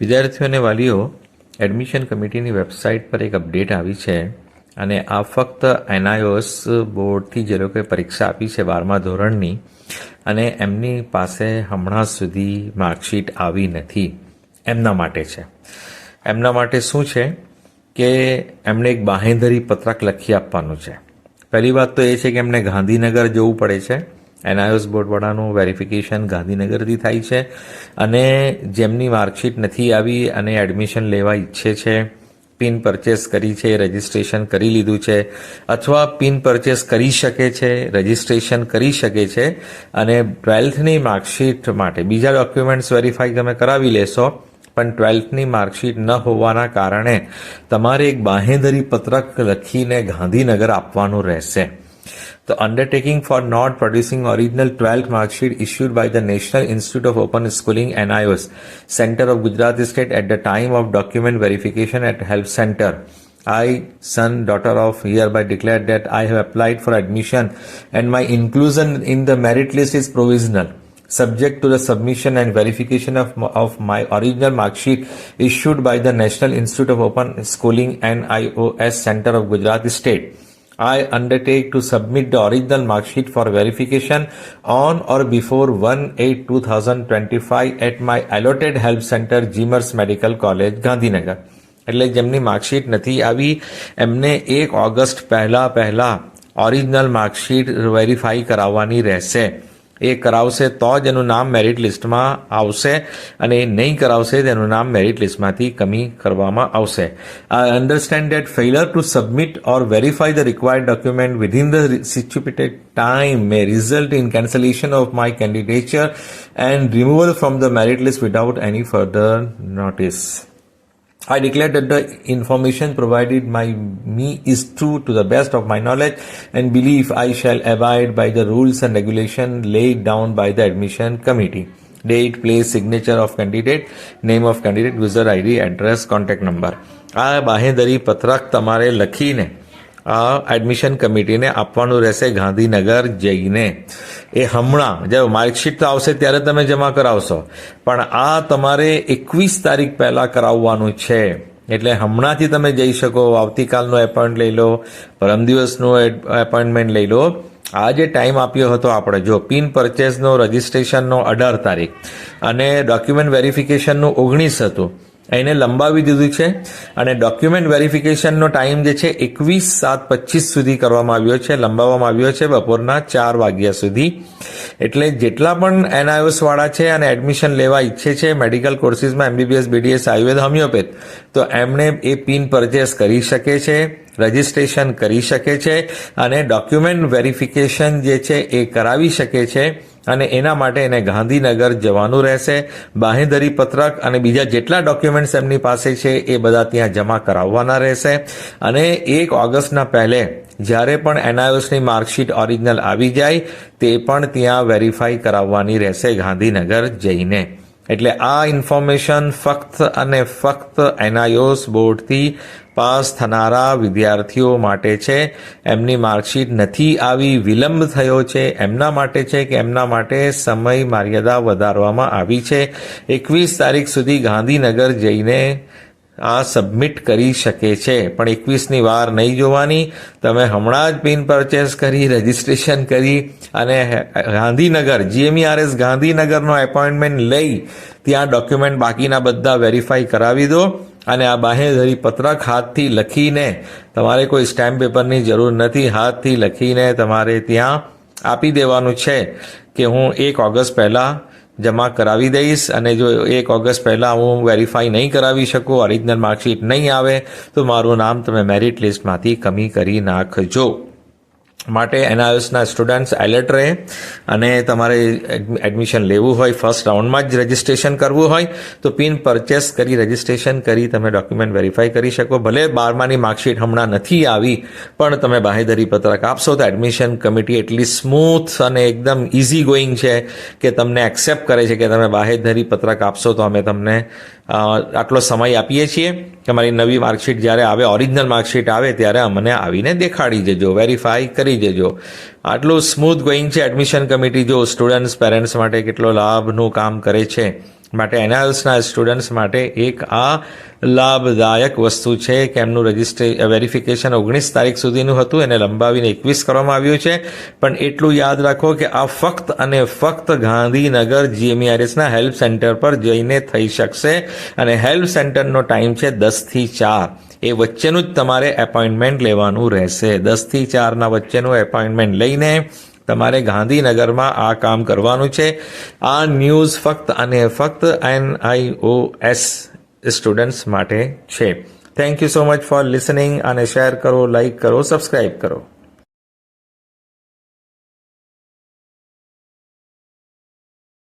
વિદ્યાર્થીઓ અને વાલીઓ એડમિશન કમિટીની વેબસાઇટ પર એક અપડેટ આવી છે અને આ ફક્ત એનઆઈઓએસ બોર્ડથી જે લોકોએ પરીક્ષા આપી છે બારમા ધોરણની અને એમની પાસે હમણાં સુધી માર્કશીટ આવી નથી. એમના માટે છે. એમના માટે શું છે કે એમણે એક બાહેંધરી પત્રક લખી આપવાનું છે. પહેલી વાત તો એ છે કે એમને ગાંધીનગર જવું પડે છે. એનઆઈએસ બોર્ડવાળાનું વેરિફિકેશન ગાંધીનગરથી થાય છે અને જેમની માર્કશીટ નથી આવી અને એડમિશન લેવા ઈચ્છે છે, પિન પરચેસ કરી છે, રજિસ્ટ્રેશન કરી લીધું છે, અથવા પિન પરચેસ કરી શકે છે, રજિસ્ટ્રેશન કરી શકે છે અને ટ્વેલ્થની માર્કશીટ માટે બીજા ડોક્યુમેન્ટ્સ વેરીફાઈ તમે કરાવી લેશો, પણ ટ્વેલ્થની માર્કશીટ ન હોવાના કારણે તમારે એક બાહેંધરી પત્રક લખીને ગાંધીનગર આપવાનું રહેશે. The undertaking for not producing original 12th marksheet issued by the National Institute of Open Schooling NIOS Center of Gujarat State at the time of document verification at Help Center. I, son, daughter of hereby declare that I have applied for admission and my inclusion in the merit list is provisional. Subject to the submission and verification of, of my original mark sheet issued by the National Institute of Open Schooling NIOS Center of Gujarat State. I undertake to submit the original mark sheet for verification on or before 1-8-2025 at my allotted help center, Jimers Medical College, Gandhinagar. એટલે જેમની marksheet નથી આવી એમને એક August પહેલા પહેલા original marksheet verify કરાવવાની રહેશે એ કરાવશે તો જ એનું નામ મેરિટ લિસ્ટમાં આવશે અને એ નહીં કરાવશે તેનું નામ મેરિટ લિસ્ટમાંથી કમી કરવામાં આવશે I understand that failure to submit or verify the required document within the situated time may result in cancellation of my candidature and removal from the merit list without any further notice. I declare that the information provided by me is true to the best of my knowledge and belief I shall abide by the rules and regulation laid down by the admission committee. Date, place, signature of candidate, name of candidate, user ID, address, contact number. આ બાહેંધરી પત્રક તમારે લખીને આ admission કમિટીને આપવાનું રહેશે ગાંધીનગર જઈને. એ હમણાં જ્યારે માર્કશીટ આવશે ત્યારે તમે જમા કરાવશો. પણ આ તમારે એકવીસ તારીખ પહેલાં કરાવવાનું છે. એટલે હમણાંથી તમે જઈ શકો, આવતીકાલનો એપોઇન્ટ લઈ લો, પરમ દિવસનું એપોઇન્ટમેન્ટ લઈ લો. આ જે ટાઈમ આપ્યો હતો આપણે, જો પિન પરચેસનો રજિસ્ટ્રેશનનો અઢાર તારીખ. અને ડોક્યુમેન્ટ વેરિફિકેશનનું ઓગણીસ હતું. એને લંબાવી દીધું છે અને ડોક્યુમેન્ટ વેરિફિકેશનનો ટાઈમ જે છે એકવીસ સાત પચીસ સુધી કરવામાં આવ્યો છે, લંબાવવામાં આવ્યો છે બપોરના ચાર વાગ્યા સુધી. એટલે જેટલા પણ એનઆઈઓસવાળા છે અને એડમિશન લેવા ઈચ્છે છે મેડિકલ કોર્સિસમાં એમબીબીએસ બીડીએસ આયુર્વેદ હોમિયોપેથ તો એમણે એ પિન પરચેસ કરી શકે છે રજિસ્ટ્રેશન કરી શકે છે અને ડોક્યુમેન્ટ વેરિફિકેશન જે છે એ કરાવી શકે છે. અને એના માટે એને ગાંધીનગર જવાનું રહેશે. બાહેંધરી પત્રક અને બીજા જેટલા ડોક્યુમેન્ટ્સ એમની પાસે છે એ બધા ત્યાં જમા કરાવવાના રહેશે. અને એક ઓગસ્ટના પહેલે જ્યારે પણ એનઆઈઓસની માર્કશીટ ઓરિજિનલ આવી જાય, તે પણ ત્યાં વેરીફાઈ કરાવવાની રહેશે ગાંધીનગર જઈને. એટલે આ ઇન્ફોર્મેશન ફક્ત અને ફક્ત એનઆઈઓસ બોર્ડથી પાસ થનારા વિદ્યાર્થીઓ માટે છે. એમની માર્કશીટ નથી આવી, વિલંબ થયો છે. એમના માટે છે કે એમના માટે સમય મર્યાદા વધારવામાં આવી છે. એકવીસ તારીખ સુધી ગાંધીનગર જઈને આ સબમિટ કરી શકે છે. પણ એકવીસની વાર નહીં જોવાની. તમે હમણાં જ પિન પરચેસ કરી રજિસ્ટ્રેશન કરી અને ગાંધીનગર જીએમઈઆરએસ ગાંધીનગરનો એપોઇન્ટમેન્ટ લઈ ત્યાં ડોક્યુમેન્ટ બાકીના બધા વેરીફાઈ કરાવી દો અને આ બાહેધરી પત્રક હાથથી લખીને તમારે કોઈ સ્ટેમ્પ પેપરની જરૂર નથી. હાથથી લખીને તમારે ત્યાં આપી દેવાનું છે કે હું એક ઓગસ્ટ પહેલાં જમા કરાવી દઈશ અને જો એક ઓગસ્ટ પહેલાં હું વેરીફાઈ નહીં કરાવી શકું ઓરિજિનલ માર્કશીટ નહીં આવે, તો મારું નામ તમે મેરિટ લિસ્ટમાંથી કમી કરી નાખજો. માટે એનઆઈએસના સ્ટુડન્ટ્સ એલર્ટ રહે અને તમારે એડમિશન લેવું હોય, ફર્સ્ટ રાઉન્ડમાં જ રજિસ્ટ્રેશન કરવું હોય, તો પિન પરચેસ કરી રજિસ્ટ્રેશન કરી તમે ડોક્યુમેન્ટ વેરીફાઈ કરી શકો. ભલે બારમાની માર્કશીટ હમણાં નથી આવી, પણ તમે બાહેધરી પત્રક આપશો તો એડમિશન કમિટી એટલી સ્મૂથ અને એકદમ ઇઝી ગોઈંગ છે કે તમને એક્સેપ્ટ કરે છે કે તમે બાહેધરી પત્રક આપશો તો અમે તમને આટલો સમય આપીએ છીએ કે મારી નવી માર્કશીટ જ્યારે આવે ઓરિજિનલ માર્કશીટ આવે ત્યારે અમને આવીને દેખાડી જજો વેરીફાઈ કરી જજો આટલું સ્મૂથ ગોઈંગ છે એડમિશન કમિટી જો સ્ટુડન્ટ્સ પેરેન્ટ્સ માટે કેટલો લાભનું કામ કરે છે. માટે એનઆઈએલ્સના સ્ટુડન્ટ્સ માટે એક આ લાભદાયક વસ્તુ છે કે એમનું રજિસ્ટ્રે, વેરિફિકેશન ઓગણીસ તારીખ સુધીનું હતું, એને લંબાવીને એકવીસ કરવામાં આવ્યું છે. પણ એટલું યાદ રાખો કે આ ફક્ત અને ફક્ત ગાંધીનગર જીએમઈઆરએસના હેલ્પ સેન્ટર પર જઈને થઈ શકશે. અને હેલ્પ સેન્ટરનો ટાઈમ છે દસથી ચાર. એ વચ્ચેનું જ તમારે એપોઇન્ટમેન્ટ લેવાનું રહેશે. દસથી ચારના વચ્ચેનું એપોઇન્ટમેન્ટ લઈને તમારે ગાંધીનગરમાં આ કામ કરવાનું છે. આ ન્યૂઝ ફક્ત અને ફક્ત એનઆઈઓએસ સ્ટુડન્ટ્સ માટે છે. Thank you so much for listening અને શેર કરો લાઇક કરો સબસ્ક્રાઇબ કરો.